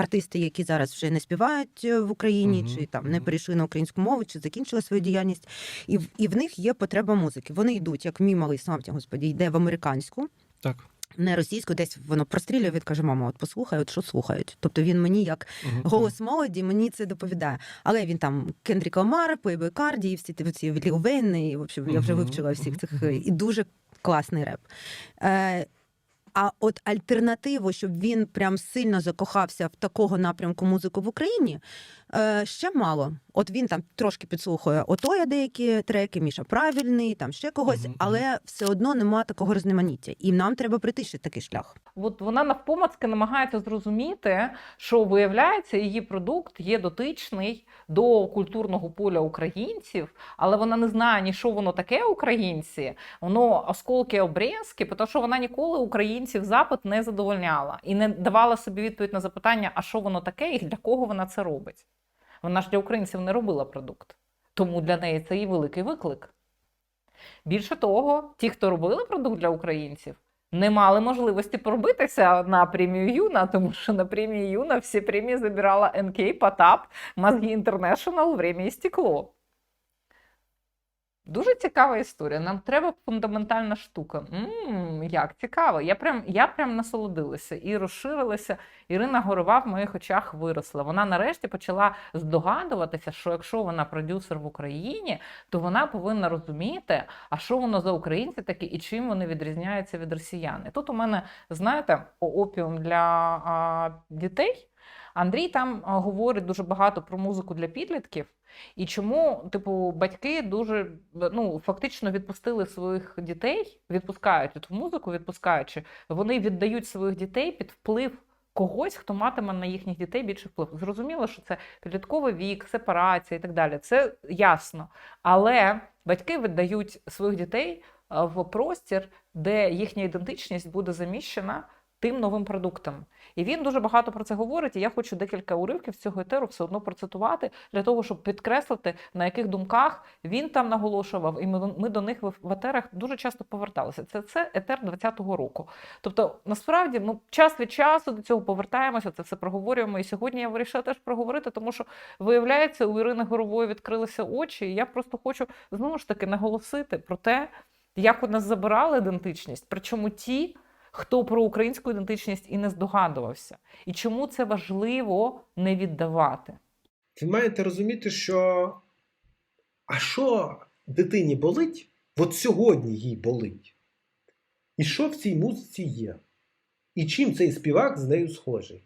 артисти, які зараз вже не співають е, в Україні, Мгм, чи там не перейшли на українську мову, чи закінчили свою діяльність, і в і в них є потреба музики. Вони йдуть, як мій малий славті, господі, йде в американську. Так. Не російську, десь воно прострілює, він каже, мама, от послухай, от що слухають. Тобто він мені як голос молоді, мені це доповідає. Але він там Кендрік Ламар, Плейбой Карді, і всі ці Ліл Вейн, і в общем, я вже вивчила всіх цих і дуже класний реп. Е, а от альтернативу, щоб він прям сильно закохався в такого напрямку музику в Україні, е, ще мало. От він там трошки підслухає отоя деякі треки, Міша правильний, там ще когось, але все одно немає такого різноманіття. І нам треба прийти ще такий шлях. От вона навпомацки намагається зрозуміти, що виявляється, її продукт є дотичний до культурного поля українців, але вона не знає ні що воно таке українці, воно осколки обрізки, тому що вона ніколи українців запит не задовольняла і не давала собі відповідь на запитання, а що воно таке і для кого вона це робить. Вона ж для українців не робила продукт. Тому для неї це і великий виклик. Більше того, ті, хто робили продукт для українців, не мали можливості пробитися на премію Юна, тому що на премії Юна всі премії забирала НК, Потап, Мозги Інтернешнл, Время і стекло. Дуже цікава історія. Нам треба фундаментальна штука. м як цікаво. Я прям, я прям насолодилася і розширилася. Ірина Горова в моїх очах виросла. Вона нарешті почала здогадуватися, що якщо вона продюсер в Україні, то вона повинна розуміти, а що воно за українці такі і чим вони відрізняються від росіян. І тут у мене, знаєте, опіум для а, дітей. Андрій там говорить дуже багато про музику для підлітків. І чому, типу, батьки дуже ну, фактично відпустили своїх дітей, відпускають от музику, відпускаючи, вони віддають своїх дітей під вплив когось, хто матиме на їхніх дітей більше вплив. Зрозуміло, що це підлітковий вік, сепарація і так далі. Це ясно. Але батьки віддають своїх дітей в простір, де їхня ідентичність буде заміщена тим новим продуктом. І він дуже багато про це говорить. І я хочу декілька уривків з цього етеру все одно процитувати для того, щоб підкреслити, на яких думках він там наголошував, і ми, до них в етерах дуже часто поверталися. Це, це етер 20-го року. Тобто, насправді, ми час від часу до цього повертаємося, це все проговорюємо. І сьогодні я вирішила теж проговорити, тому що виявляється, у Ірини Горової відкрилися очі. І я просто хочу знову ж таки наголосити про те, як у нас забирали ідентичність, причому ті хто про українську ідентичність і не здогадувався, і чому це важливо не віддавати. Ви маєте розуміти, що а що дитині болить? От сьогодні їй болить. І що в цій музиці є? І чим цей співак з нею схожий?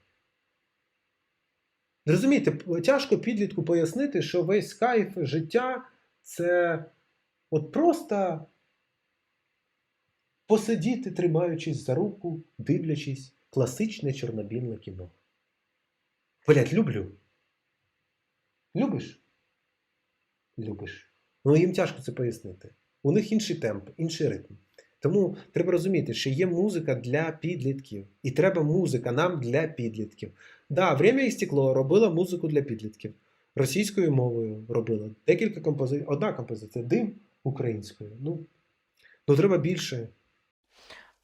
Розумієте, тяжко підлітку пояснити, що весь кайф життя це от просто посидіти, тримаючись за руку, дивлячись класичне чорнобіле кіно. Блять, люблю. Любиш? Любиш. Ну їм тяжко це пояснити. У них інший темп, інший ритм. Тому треба розуміти, що є музика для підлітків. І треба музика нам для підлітків. Да, «Время і стекло робила музику для підлітків. Російською мовою робила. Декілька композицій. Одна композиція дим українською. Ну, ну треба більше.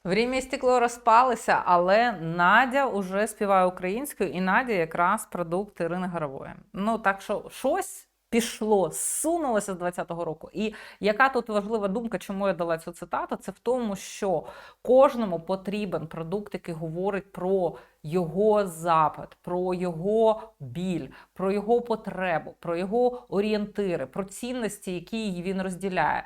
Время і стекло розпалися, але Надя уже співає українською, і Надя якраз продукт Ірини Горової. Ну так що щось пішло, сунулося з 20-го року. І яка тут важлива думка, чому я дала цю цитату? Це в тому, що кожному потрібен продукт, який говорить про його запит, про його біль, про його потребу, про його орієнтири, про цінності, які він розділяє.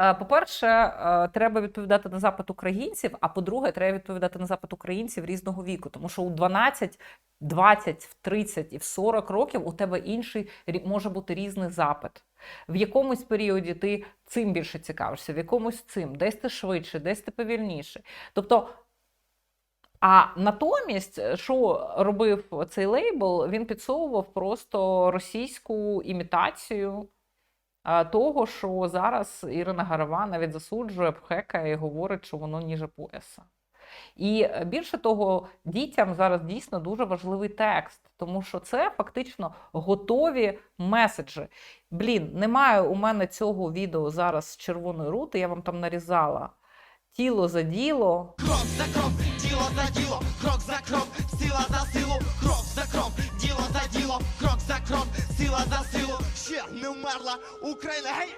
Е, По-перше, е, треба відповідати на запит українців. А по-друге, треба відповідати на запит українців різного віку, тому що у 12, 20, в 30 і в 40 років у тебе інший може бути різний запит. В якомусь періоді ти цим більше цікавишся, в якомусь цим, десь ти швидше, десь ти повільніше. Тобто. А натомість, е, що робив цей лейбл, він підсовував просто російську імітацію того, що зараз Ірина Гарова навіть засуджує, пхекає і говорить, що воно ніже пояса. І е, більше того, дітям зараз дійсно дуже важливий текст, тому що це фактично готові меседжі. Блін, немає у мене цього відео зараз з червоної рути, я вам там нарізала. Тіло за діло. Крок за крок, діло за діло, крок за крок, сила за силу, крок за крок, діло за діло, крок за крок, сила за силу, ще не вмерла Україна. Гей!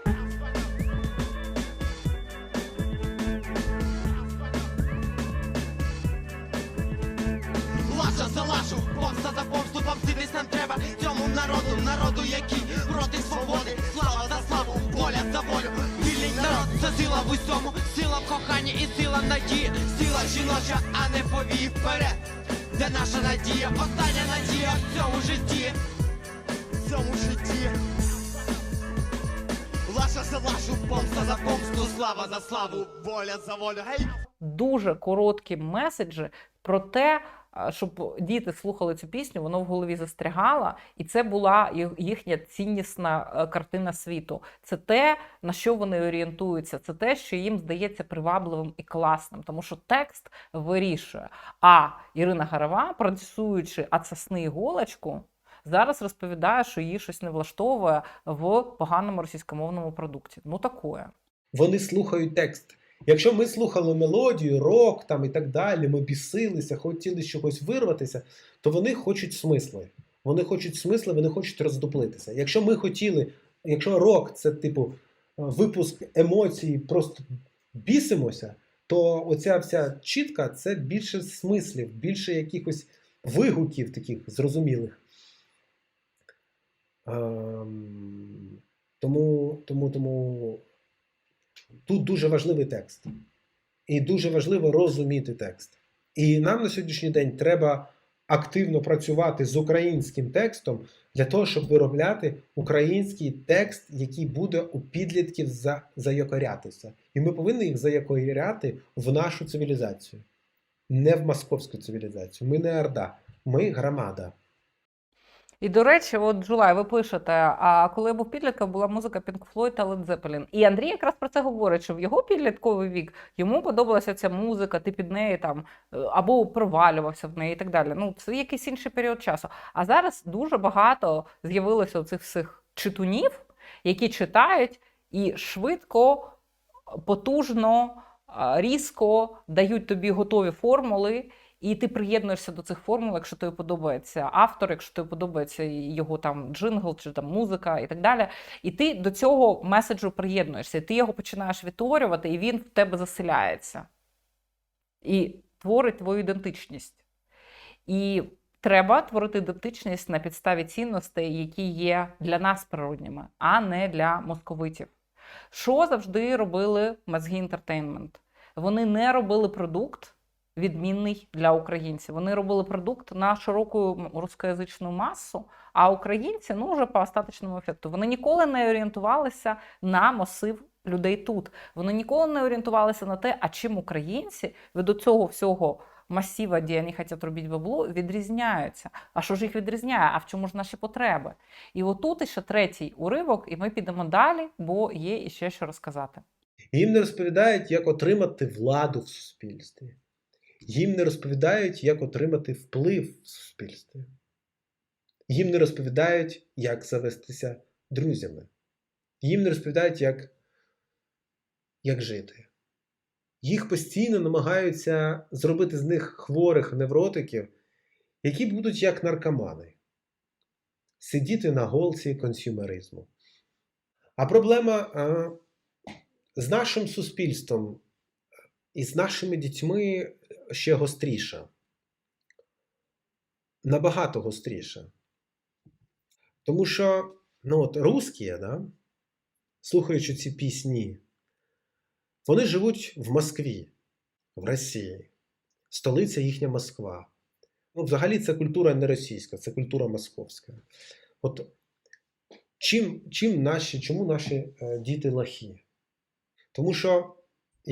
Лаша за лашу, помста за помсту, помститись нам треба. Цьому народу, народу, який проти свободи, слава за славу, воля за волю, вільний народ, це сила в усьому, сила в коханні і сила надії, сила жіноча, а не повії вперед. Де наша надія, остання надія в цьому житті, цьому житті. Лаша за лашу, помста за помсту, слава за славу, воля за волю. Гей! дуже короткі меседжі про те, щоб діти слухали цю пісню, воно в голові застрягало, і це була їхня ціннісна е, картина світу. Це те, на що вони орієнтуються, це те, що їм здається привабливим і класним, тому що текст вирішує. А Ірина Гарова, продюсуючи «От сосни іголочку, зараз розповідає, що її щось не влаштовує в поганому російськомовному продукті. Ну такое. Вони слухають текст. Якщо ми слухали мелодію, рок там і так далі, ми бісилися, хотіли чогось вирватися, то вони хочуть смисли. Вони хочуть смисли, вони хочуть роздуплитися. Якщо ми хотіли, якщо рок це типу випуск емоцій, просто бісимося, то оця вся чітка це більше смислів, більше якихось вигуків таких зрозумілих. Ем, тому, тому, тому тут дуже важливий текст. І дуже важливо розуміти текст. І нам на сьогоднішній день треба активно працювати з українським текстом для того, щоб виробляти український текст, який буде у підлітків за, заякорятися. І ми повинні їх заякоряти в нашу цивілізацію, не в московську цивілізацію. Ми не Орда, ми громада. І до речі, от Джулай, ви пишете, а коли я був підлітком, була музика Pink Floyd та Led Zeppelin. І Андрій якраз про це говорить, що в його підлітковий вік йому подобалася ця музика, ти під неї там е, або провалювався в неї і так далі. Ну, це якийсь інший період часу. А зараз дуже багато з'явилося цих всіх читунів, які читають і швидко, потужно, різко дають тобі готові формули. І ти приєднуєшся до цих формул, якщо тобі подобається автор, якщо тобі подобається його там джингл чи там музика і так далі. І ти до цього меседжу приєднуєшся, і ти його починаєш відтворювати, і він в тебе заселяється і творить твою ідентичність. І треба творити ідентичність на підставі цінностей, які є для нас природніми, а не для московитів. Що завжди робили мозги інтертейнмент? Вони не робили продукт відмінний для українців. Вони робили продукт на широку рускоязичну масу, а українці ну вже по остаточному ефекту. Вони ніколи не орієнтувалися на масив людей тут. Вони ніколи не орієнтувалися на те, а чим українці від цього всього масіва, де вони хочуть робити бабло, відрізняються. А що ж їх відрізняє? А в чому ж наші потреби? І отут ще третій уривок, і ми підемо далі, бо є іще що розказати. Їм не розповідають, як отримати владу в суспільстві. Їм не розповідають, як отримати вплив в суспільстві. Їм не розповідають, як завестися друзями. Їм не розповідають, як, як жити. Їх постійно намагаються зробити з них хворих невротиків, які будуть як наркомани, сидіти на голці консюмеризму. А проблема а, з нашим суспільством і з нашими дітьми ще гостріша. Набагато гостріша. Тому що ну от, русські, да, слухаючи ці пісні, вони живуть в Москві, в Росії. Столиця їхня Москва. Ну, взагалі, це культура не російська, це культура московська. От чим, чим наші, чому наші е, діти лахі? Тому що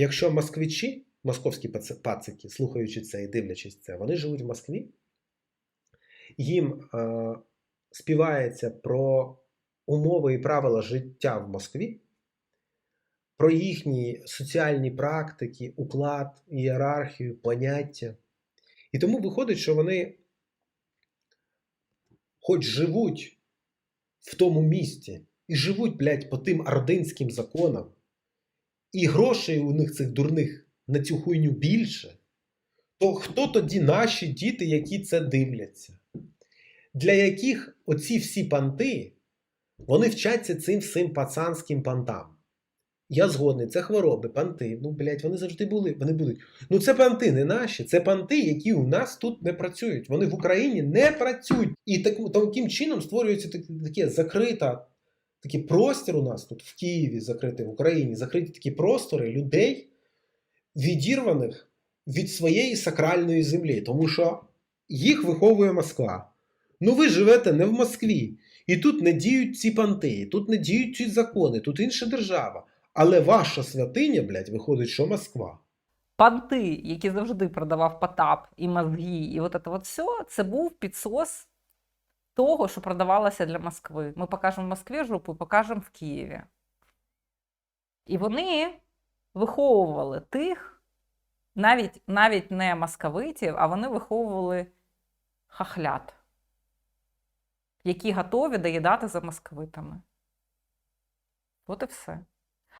якщо москвичі, московські пацики, слухаючи це і дивлячись це, вони живуть в Москві, їм е, співається про умови і правила життя в Москві, про їхні соціальні практики, уклад, ієрархію, поняття. І тому виходить, що вони, хоч живуть в тому місті і живуть, блядь, по тим ординським законам, і грошей у них цих дурних на цю хуйню більше, то хто тоді наші діти, які це дивляться? Для яких оці всі панти Вони вчаться цим всім пацанським пантам. Я згодний, це хвороби, панти. Ну, блядь, вони завжди були. Вони будуть. Ну, це панти не наші, це панти, які у нас тут не працюють. Вони в Україні не працюють. І так, таким чином створюється таке закрита, такий простір у нас тут в Києві, закритий в Україні, закриті такі простори людей, відірваних від своєї сакральної землі, тому що їх виховує Москва. Ну, ви живете не в Москві. І тут не діють ці панти, тут не діють ці закони, тут інша держава. Але ваша святиня, блядь, виходить, що Москва. Панти, які завжди продавав Потап і мозги, і от це от все, це був підсос того, що продавалося для Москви. Ми покажемо в Москві жопу, покажемо в Києві. І вони виховували тих, навіть, навіть не московитів, а вони виховували хахлят, які готові доїдати за московитами. От і все.